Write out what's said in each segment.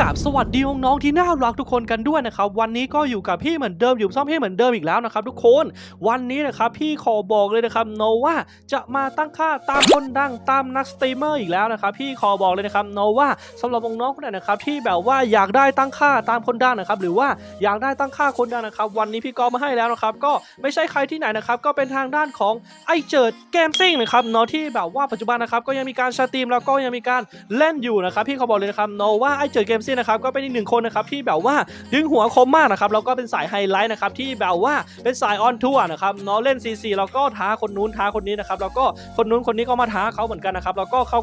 กับสวัสดีน้องๆที่น่ารักทุกคนกันด้วยนะครับวันนี้ก็อยู่กับพี่เหมือนเดิมอยู่ซ่อมพี่เหมือนเดิมอีกแล้วนะครับทุกคนวันนี้นะครับพี่ขอบอกเลยนะครับโนว่าจะมาตั้งค่าตามคนดังตามนักสตรีมเมอร์อีกแล้วนะครับพี่ขอบอกเลยนะครับโนว่าสำหรับน้องๆคนไหนนะครับที่แบบว่าอยากได้ตั้งค่าตามคนดังนะครับหรือว่าอยากได้ตั้งค่าคนดังนะครับวันนี้พี่ก็มาให้แล้วนะครับก็ไม่ใช่ใครที่ไหนนะครับก็เป็นทางด้านของไอเจิดเกมซิ่งนะครับเนาะที่แบบว่าปัจจุบันนะครับก็ยังมีการสตรีมแล้วก็ยังมีการเล่นอยู่นะครับพี่ขอบอกเลยนะครับเนว่าไอเจิดเกมซิ่งนะครับก็เป็นอีกหนึ่งคนนะครับที่แบบว่าดึงหัวคมมากนะครับแล้วก็เป็นสายไฮไลท์นะครับที่แบบว่าเป็นสายออนทัวร์นะครับเนาะเล่น CC แล้วก็ท้าคนนู้นท้าคนนี้นะครับแล้วก็คนนู้นคนนี้ก็มาท้าเขาเหมือนกันนะครับแล้วก็เขา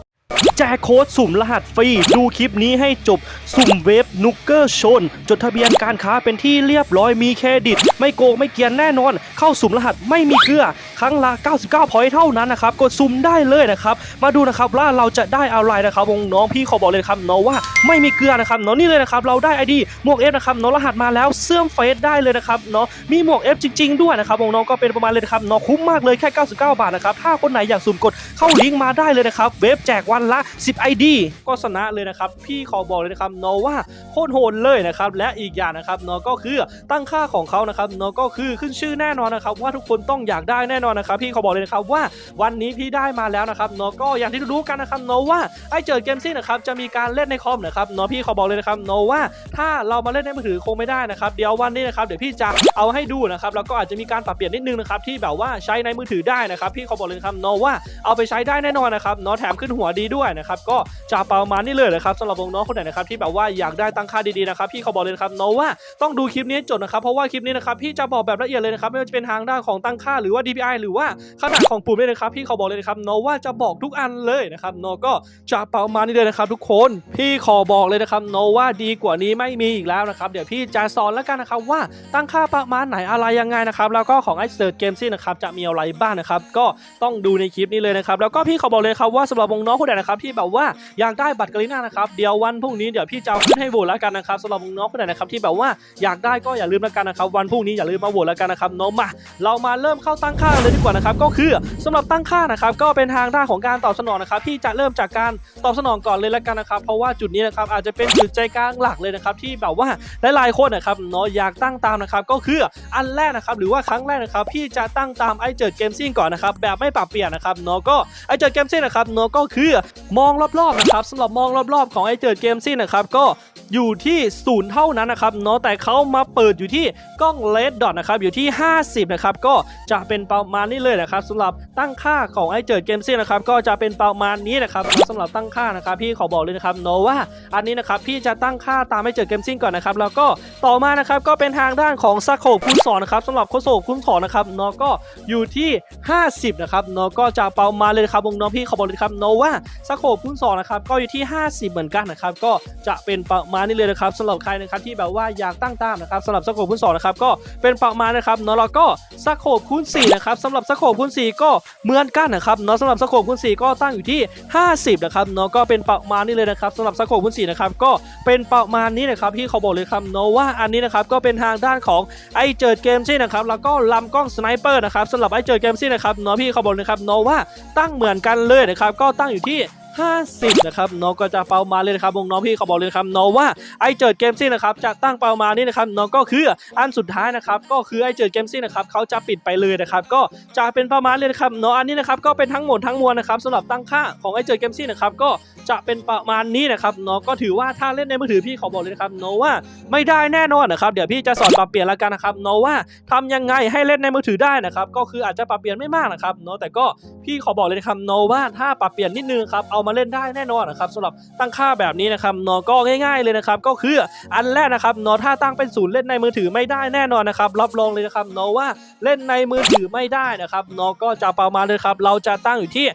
แจกโค้ดสุ่มรหัสฟรี ดูคลิปนี้ให้จบ สุ่มเวฟนุกเกอร์ชน จดทะเบียนการค้าเป็นที่เรียบร้อยมีเครดิต ไม่โกงไม่เกียนแน่นอน เข้าสุ่มรหัสไม่มีเกลือ ครั้งละ 99 พอยต์เท่านั้นนะครับ กดสุ่มได้เลยนะครับ มาดูนะครับว่าเราจะได้อะไรนะครับวงน้องพี่ขอบอกเลยครับเนาะว่าไม่มีเกลือนะครับเนาะนี่เลยนะครับเราได้ไอดีหมวกเอฟนะครับเนาะรหัสมาแล้วเสื่อมเฟซได้เลยนะครับเนาะมีหมวกเอฟจริง ๆ ด้วยนะครับวงน้องก็เป็นประมาณเลยนะครับเนาะคุ้มมากเลยแค่ 99 บาทนะครับถ้าคนไหนอยากสุ่มกดเข้าลิงก์มาได้เลยนะครับเว็บแจกวันละ 10 ID ก็ชนะเลยนะครับพี่ขอบอกเลยนะครับเนาะว่าโคตรโหดเลยนะครับและอีกอย่างนะครับเนาะก็คือตั้งค่าของเขานะครับเนาะก็คือขึ้นชื่อแน่นอนนะครับว่าทุกคนต้องอยากได้แน่นอนนะครับพี่เขอบอกเลยนะครับว่าวันนี้พี่ได้มาแล้วนะครับเนาะก็อย่างที่รู้กันนะครับเนาะว่าไอเจอเกมซี่นะครับจะมีการเล่นในคอมนะครับเนาะพี่เขอบอกเลยนะครับเนาะว่าถ้าเรามาเล่นในมือถือคงไม่ได้นะครับเดี๋ยววันนี้นะครับเดี๋ยวพี่จะเอาให้ดูนะครับแล้วก็อาจจะมีการปรับเปลี่ยนนิดนึงนะครับที่แบบว่าใช้ในมือถือได้นะครับพี่เขอบอกเลยนะครับเนาะว่าเอาไปใช้ได้แน่นอนนะครับเนาะแถมขึ้นหัวดีด้วยนะครับก็จะประมาณนี้เลยนะครับสำหรับน้องคนไหนนะครับที่แบบว่าอยากได้ตั้งค่าดีๆนะครับพี่เขอบอกเลยนะครับเนาะว่าต้องดูคลิปนี้จบนะครับเพราะว่าคลิปนี้นะครับพี่จะบอกแบบละเอียดเลยนะครับไม่ว่าจะเป็นทางด้านของตั้งค่าหรือว่า DPI หรือว่าขนาดของปุ่มด้วยนะครับพี่ขอบอกเลยนะครับเนาะว่าจะบอกทุกอันเลยนะครับเนาะก็จะประมาณนี้เลยนะครับ ทุกคนพี่ขอบอกเลยนะครับเนาะว่าดีกว่านี้ไม่มีอีกแล้วนะครับเดี๋ยวพี่จะสอนแล้วกันนะครับว่าตั้งค่าประมาณไหนอะไรยังไงนะครับแล้วก็ของไอเซิร์เกมซี่นะครับจะมีอะไรบ้างนะครับก็ต้องดูในคลิปนี้เลยนะครับแล้วก็พี่ขอบอกเลยครับว่าสำหรับน้องๆคนไหนนะครับที่แบบว่าอยากได้บัตรกาลิน่านะครับเดี๋ยววันพรุ่งนี้เดี๋ยวพี่จะเอาขึ้นให้โหวตแล้วกันนะครับสำหรับน้องๆคนไหนนะครับที่แบบว่าอยากได้ก็อย่าลืมแล้วกันนะครับวันพรุ่งนี้อย่าลืมมาโหวตแล้วกันนะครับเน้องมาเรามาเริ่มเข้าตั้งค่าเลยดีกว่านะครับก็คือสำหรับตั้งค่านะครับก็เป็นทางด้านของการตอบสนองนะครับพี่จะเริ่มจากการตอบสนองก่อนเลยแล้วกันนะครับ เพราะว่าจุดนี้นะครับอาจจะเป็นจุดใจกลางหลักเลยนะครับที่แบบว่าหลายๆคนนะครับเนาะอยากตั้งตามนะครับก็คืออันแรกนะครับหรือว่าครั้งแรกนะครับพี่จะตั้งตามไอเจิดเกมซิ่งก่อนนะครับแบบไม่ปรับเปลี่ยนนะครับเนาะก็ไอเจิดเกมซิ่งนะครับเนาะก็คือมองรอบๆนะครับสำหรับมองรอบๆของไอเจิดเกมซิ่งนะครับก็ อยู่ที่ศูนย์เท่านั้นนะครับเนาะแต่เขามาเปิดอยู่ที่กล้องเลดดอทนะครับอยู่ที่ 50 นะครับ ก็จะเป็นประมาณนี้เลยนะครับสำหรับตั้งค่าของไอเจิดเกมซิ่งนะครับก็จะเป็นประมาณนี้นะครับสำหรับตั้งค่านะครับพี่ขอบอกเลยนะครับเนาะว่าอันนี้นะครับพี่จะตั้งค่าตามไอเจิดเกมซิ่งก่อนนะครับแล้วก็ต่อมานะครับก็เป็นทางด้านของสโคปคูณสองนะครับสำหรับโคโซคูณสองนะครับเนาะก็อยู่ที่ 50 นะครับเนาะก็จะประมาณเลยครับวงน้องพี่ขอบอกเลยครับเนาะว่าสโคปคูณสองนะครับก็อยู่ที่ 50 เหมือนกันนะครับก็จะเป็นประมาณนี้เลยนะครับสำหรับใครนะครับที่แบบว่าอยากตั้งตามนะครับสำหรับสโคปคูณสองนะครับก็เป็นประมาณนะครับเนาะแล้วก็สโคปคูณ4นะครับสำหรับสโคปคูณ4ก็เหมือนกันนะครับเนาะสำหรับสโคปคูณ4ก็ตั้งอยู่ที่ 50นะครับเนาะก็เป็นประมาณนี้เลยนะครับสำหรับสโคปคูณ4นะครับก็เป็นประมาณนี้นะครับพี่เขาบอกเลยครับเนาะว่าอันนี้นะครับก็เป็นทางด้านของไอเจิดเกมซี่นะครับแล้วก็ลำกล้องสไนเปอร์นะครับสำหรับไอเจิดเกมซี่นะครับเนาะพี่เขาบอกเลยครับเนาะว่าตั้งเหมือนกันเลยนะครับก็ตั้งอยู่ที่ 50นะครับเนาะก็จะเป้ามาเลยนะครับวงน้องพี่เขาบอกเลยนะครับเนาะว่าไอเจิดเกมซี่นะครับจะตั้งเป้ามานี่นะครับเนาะก็คืออันสุดท้ายนะครับก็คือไอเจิดเกมซี่นะครับเขาจะปิดไปเลยนะครับก็จะเป็นประมาณเลยนะครับเนาะอันนี้นะครับก็เป็นทั้งหมดทั้งมวลนะครับสำหรับตั้งค่าของไอเจิดเกมซี่นะครับก็จะเป็นประมาณนี้นะครับเนาะก็ถือว่าถ้าเล่นในมือถือพี่ขอบอกเลยนะครับเนาะว่าไม่ได้แน่นอนนะครับเดี๋ยวพี่จะสอนปรับเปลี่ยนล้วกันนะครับเนาะว่าทำยังไงให้เล่นในมือถือได้นะครับก็คืออาจจะปรับเปลี่ยนไม่มากนะครับเนาะแต่ก็พี่ขอบอกเลยนะครับเนาะว่าถ้าปรับเปลี่ยนนิดนึงครับเอามาเล่นได้แน่นอนนะครับสำหรับตั้งค่าแบบนี้นะครับนาะก็ง่ายๆเลยนะครับก็คืออันแรกนะครับนาะถ้าตั้งเป็นศูนย์เล่นในมือถือไม่ได้แน่นอนนะครับรับรองเลยนะครับนาะว่าเล่นในมือถือไม่ได้นะครับนาะก็จะประมาณเลยครับเราจะตั้งอยู่ที่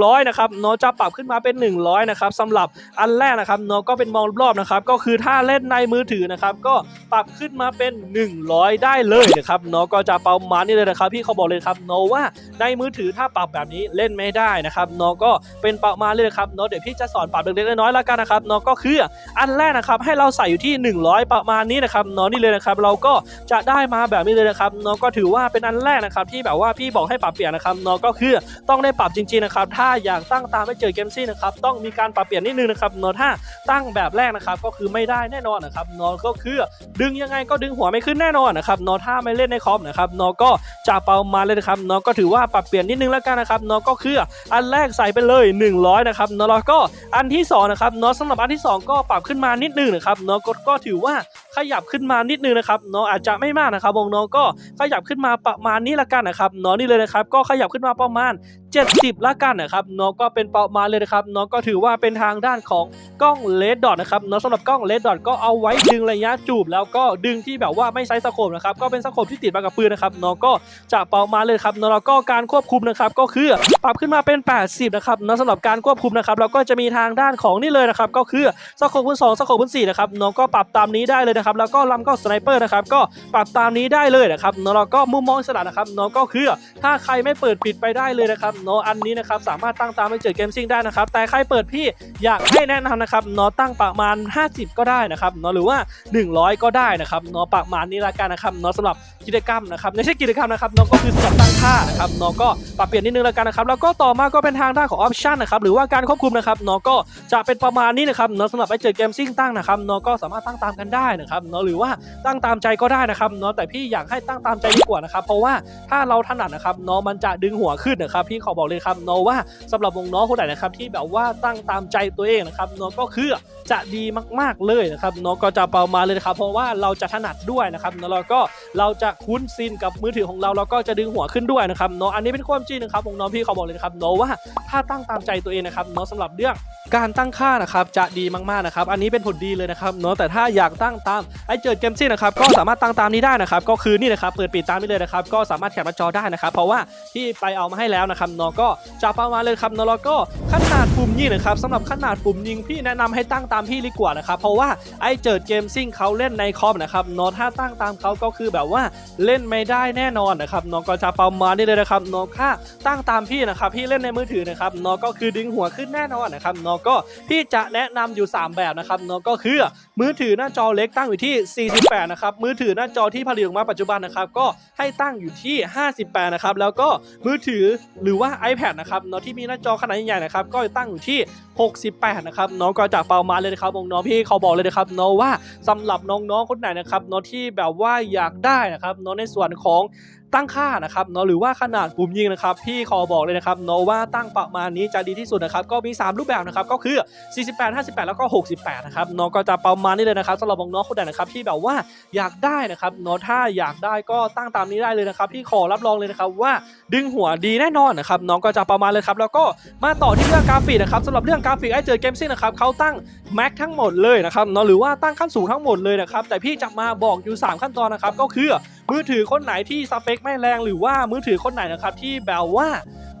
100นะครับนาะจะปรับขึ้นมาเป็น 100นะครับสำหรับอันแรกนะครับนาะก็เป็นมองรอบๆนะครับก็คือถ้าเล่นในมือถือนะครับก็ปรับขึ้นมาเป็น 100 ได้เลยนะครับนาะก็จะประมาณนี้เลยนะครับพี่เขาบอกเลยครับนาะว่าในมือถือถ้าปรับแบบนี้เล่นไม่ได้นะครับนาะก็เป็นประมาณเลยครับเนาะเดี๋ยวพี่จะสอนปรับเล็กๆน้อยๆแล้วกันนะครับเนาะก็คืออันแรกนะครับให้เราใส่อยู่ที่ 100 ประมาณนี้นะครับเนาะนี่เลยนะครับเราก็จะได้มาแบบนี้เลยนะครับเนาะก็ถือว่าเป็นอันแรกนะครับที่แบบว่าพี่บอกให้ปรับเปลี่ยนนะครับเนาะก็คือต้องได้ปรับจริงๆนะครับถ้าอยากตั้งตามให้เจอเกมซี่นะครับต้องมีการปรับเปลี่ยนนิดนึงนะครับเนาะถ้าตั้งแบบแรกนะครับก็คือไม่ได้แน่นอนนะครับเนาะก็คือดึงยังไงก็ดึงหัวไม่ขึ้นแน่นอนนะครับเนาะถ้าไม่เล่นในคอมนะครับเนาะก็จะเปามาเลยนะครับเนาะก็ถือว่าปรับเปลี่ยนนิดนึงแล้วกันนะครับเนาะก็คืออันแรกใส่ไปเลย 100นะครับเนาะแล้วก็อันที่สองนะครับเนาะสำหรับอันที่สองก็ปรับขึ้นมานิดนึงนะครับเนาะก็ก็ถือว่าขยับขึ้นมานิดนึงนะครับเนาะอาจจะไม่มากนะครับวงน้องก็ขยับขึ้นมาประมาณนี้ละกันนะครับเนาะนี่เลยนะครับก็ขยับขึ้นมาประมาณ 70 ละกันนะครับเนาะก็เป็นเประมาเลยนะครับเนาะก็ถือว่าเป็นทางด้านของกล้องเลดดอทนะครับเนาะสำหรับกล้องเลดดอทก็เอาไว้ดึงระยะจูบ แล้วก็ดึงที่แบบว่าไม่ใช้สโคปนะครับก็เป็นสโคปที่ติดมากับปืนนะครับเนาะก็จะเประมาเลยครับเนาะแล้วก็การควบคุมนะครับก็คือปรับขึ้นมาเป็น 80 นะครับเนาะสำหรับการควบคุมนะครับเราก็จะมีทางด้านของนี่เลยนะครับก็คือสโคปคูณ2สโคปคูณ4นะครับเนาะก็ปรับตามนี้ได้เลยนะครับแล้วก็ลำก็สไนเปอร์นะครับก็ปรับตามนี้ได้เลยนะครับนาะแล้วก็มุมมองอิสระนะครับเนาะก็คือถ้าใครไม่เปิดปิดไปได้เลยนะครับเนาะอันนี้นะครับสามารถตั้งตามไปเจอเกมซิ่งได้นะครับแต่ใครเปิดพี่อยากให้แนะนำนะครับเนาะตั้งประมาณ 50 ก็ได้นะครับเนาะหรือว่า 100 ก็ได้นะครับเนาะประมาณนี้ละกันนะครับเนาะสำหรับกิจกรรมนะครับไม่ใช่กิจกรรมนะครับเนาะก็คือสำหรับตั้งค่านะครับเนาะก็ปรับเปลี่ยนนิดนึงและกันนะครับแล้วก็ต่อมาก็เป็นทางด้านของออปชันนะครับหรือว่าการควบคุมนะครับเนาะก็จะเป็นประมาณนี้นะครับเนาะสำหรับไอเจอเกมซิ่งตั้งนะครับเนาะก็สามารถตั้งตามกันได้นะครับเนาะหรือว่าตั้งตามใจก็ได้นะครับเนาะแต่พี่อยากให้ตั้งตามใจดีกว่านะครับเพราะว่าถ้าเราถนัดนะครับเนาะมันจะดึงหัวขึ้นนะครับพี่ขอบอกเลยครับเนาะว่าสำหรับวงน้องคนไหนนะครับที่แบบว่าตั้งตามใจตัวเองนะครับเนาะก็คือจะดีมาก ๆเลยนะครับเนาะก็จะประมาณเลยนะครับเพราะว่าเราจะถนัดด้วยนะครับแล้วก็เราจะคุ้นซินกับมือถือของเราแล้วก็จะดึงหัวขึ้นด้วยนะครับเนาะอันนี้เป็นความจริงนะครับองน้องพี่เขาบอกเลยนะครับเนาะว่าถ้าตั้งตามใจตัวเองนะครับเนาะสำหรับเรื่อง การตั้งค่านะครับจะดีมากๆนะครับอันนี้เป็นผลดีเลยนะครับเนาะแต่ถ้าอยากตั้งตามไอเจิดเกมซี่นะครับก็สามารถตั้งตามนี้ได้นะครับก็คือนี่นะครับเปิดปิดตามนี้เลยนะครับก็สามารถแคปหน้าจอได้นะครับเพราะว่าที่ไปเอามาให้แล้วนะครับเนาะก็จะประมาณเลยครับเนาะแล้วก็ขนาดปุ่มยิงนะครับสำหรับขนาดปุ่มยิงพี่แนะนำให้ตั้งตามพี่ดีกว่านะครับเพราะว่าไอเจิดเกมซิ่งเขาเล่นในคอมนะครับเนาะถ้าตั้งตามเขาก็คือแบบว่าเล่นไม่ได้แน่นอนนะครับเนาะก็จะประมาณนี้เลยนะครับเนาะค่าตั้งตามพี่นะครับพี่เล่นในมือถือนะครับเนาะก็คือดึงหัวขึ้นแน่นอนนะครับเนาะก็พี่จะแนะนำอยู่ 3 แบบนะครับเนาะก็คือมือถือหน้าจอเล็กตั้งอยู่ที่ 48 นะครับ มือถือหน้าจอที่ผลิตออกมาปัจจุบันนะครับ ก็ให้ตั้งอยู่ที่ 58 นะครับ แล้วก็มือถือหรือว่า iPad นะครับเนาะที่มีหน้าจอขนาดใหญ่ๆนะครับ ก็ตั้งอยู่ที่ 68 นะครับเนาะก็จากเปามาเลยนะครับน้องพี่เขาบอกเลยนะครับเนาะว่าสำหรับน้องๆคนไหนนะครับเนาะที่แบบว่าอยากได้นะครับเนาะในส่วนของ ตั้งค่านะครับเนาะหรือว่าขนาดปุ่มยิงนะครับพี่ขอบอกเลยนะครับเนาะว่าตั้งประมาณนี้จะดีที่สุดนะครับก็มี 3 รูปแบบนะครับก็คือ 48 58 แล้วก็ 68 นะครับเนาะก็จะประมาณนี้เลยนะครับสำหรับน้องๆคนไหนนะครับที่แบบว่าอยากได้นะครับเนาะถ้าอยากได้ก็ตั้งตามนี้ได้เลยนะครับพี่ขอรับรองเลยนะครับว่าดึงหัวดีแน่นอนนะครับน้องก็จะประมาณเลยครับแล้วก็มาต่อที่เรื่องกราฟิกนะครับสำหรับเรื่องกราฟิกไอเจอเกมซิ่งนะครับเขาตั้งแม็กทั้งหมดเลยนะครับเนาะหรือว่าตั้งขั้นสูงทั้งหมดเลยนะครับแต่พี่จะมาบอกอยู่ 3 ขั้นตอนนะครับก็คือ มือถือคนไหนที่สเปคไม่แรงหรือว่ามือถือคนไหนนะครับที่แบบว่า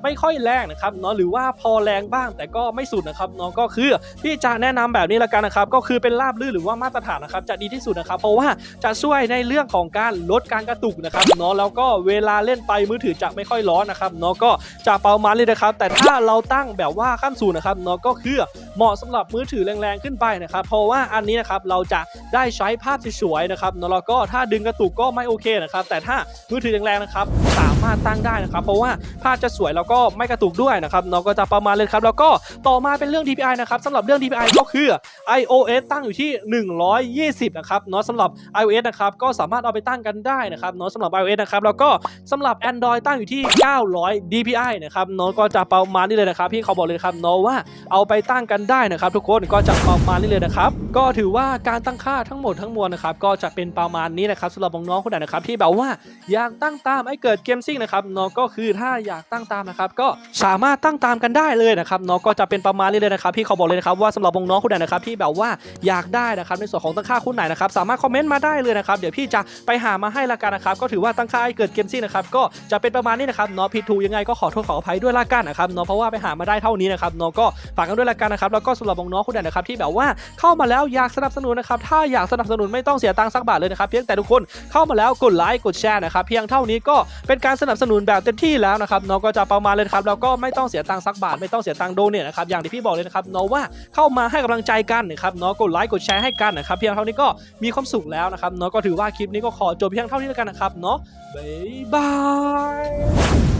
ไม่ค่อยแรงนะครับเนาะหรือว่าพอแรงบ้างแต่ก็ไม่สุดนะครับเนาะก็คือพี่จะแนะนำแบบนี้ละกันนะครับก็คือเป็นราบลื่นหรือว่ามาตรฐานนะครับจะดีที่สุดนะครับ เพราะว่าจะช่วยในเรื่องของการลดการกระตุกนะครับเนาะแล้วก็เวลาเล่นไปมือถือจะไม่ค่อยร้อนนะครับเนาะก็จะเประมาณเลยนะครับ แต่ถ้าเราตั้งแบบว่าขั้นสูงนะครับเนาะก็คือเหมาะสำหรับมือถือแรงๆขึ้นไปนะครับ เพราะว่าอันนี้นะครับเราจะได้ใช้ภาพสวยๆนะครับเนาะแล้วก็ถ้าดึงกระตุกก็ไม่โอเคนะครับแต่ถ้ามือถือแรงๆนะครับามารถตั้งได้นะครับ เพราะว่าภาพจะสวยแล้วก็ไม่กระตุกด้วยนะครับเนาะก็จะประมาณเลยครับ แล้วก็ต่อมาเป็นเรื่อง DPI นะครับสำหรับเรื่อง DPI ก็คือ iOS ตั้งอยู่ที่ 120 นะครับเนาะสำหรับ iOS นะครับก็สามารถเอาไปตั้งกันได้นะครับเนาะสำหรับ iOS นะครับแล้วก็สำหรับ Android ตั้งอยู่ที่ 900 DPI นะครับเนาะก็จะประมาณนี้เลยนะครับพี่เขาบอกเลยครับเนาะว่าเอาไปตั้งกันได้นะครับทุกคนก็จะประมาณนี้เลยนะครับก็ถือว่าการตั้งค่าทั้งหมดทั้งมวลนะครับก็จะเป็นประมาณนี้นะครับสำหรับน้องๆคนไหนนะครับที่แบบว่าอยากตั้งตามให้เกิดเกมซงนะครับเนาะก็คือถ้าอยากตั้งตามนะครับก็สามารถตั้งตามกันได้เลยนะครับเนาะก็จะเป็นประมาณนี้เลยนะครับพี่เขาบอกเลยนะครับว่าสำหรับวงน้องๆคนไหนนะครับที่แบบว่าอยากได้นะครับในส่วนของตั้งค่าคุณไหนนะครับสามารถคอมเมนต์มาได้เลยนะครับเดี๋ยวพี่จะไปหามาให้ละกันนะครับก็ถือว่าตั้งค่าให้เกิดเกมซิ่งนะครับก็จะเป็นประมาณนี้นะครับเนาะผิดถูกยังไงก็ขอโทษขออภัยด้วยละกันนะครับเนาะเพราะว่าไปหามาได้เท่านี้นะครับเนาะก็ฝากกันด้วยละกันนะครับนะครับแล้วก็สำหรับน้องๆคนไหนนะครับที่แบบว่าเข้ามาแล้วอยากสนับสนุนนะครับถ้าอยากสนับสนุนไม่ต้องเสียตังค์สักบาทเลยนะครับเพียงแต่ทุกคนเข้ามาแล้วกดไลค์กดแชร์นะครับเพียงเท่านี้ก็เป็นการสนับสนุนแบบเต็มที่แล้วนะครับเนาะก็จะประมาณเลยครับแล้วก็ไม่ต้องเสียตังค์สักบาทไม่ต้องเสียตังค์โดเนี่ยนะครับอย่างที่พี่บอกเลยนะครับเนาะว่าเข้ามาให้กำลังใจกันนะครับเนาะกดไลค์กดแชร์ให้กันนะครับเพียงเท่านี้ก็มีความสุขแล้วนะครับเนาะก็ถือว่าคลิปนี้ก็ขอจบเพียงเท่านี้แล้วกันนะครับเนาะบ๊ายบาย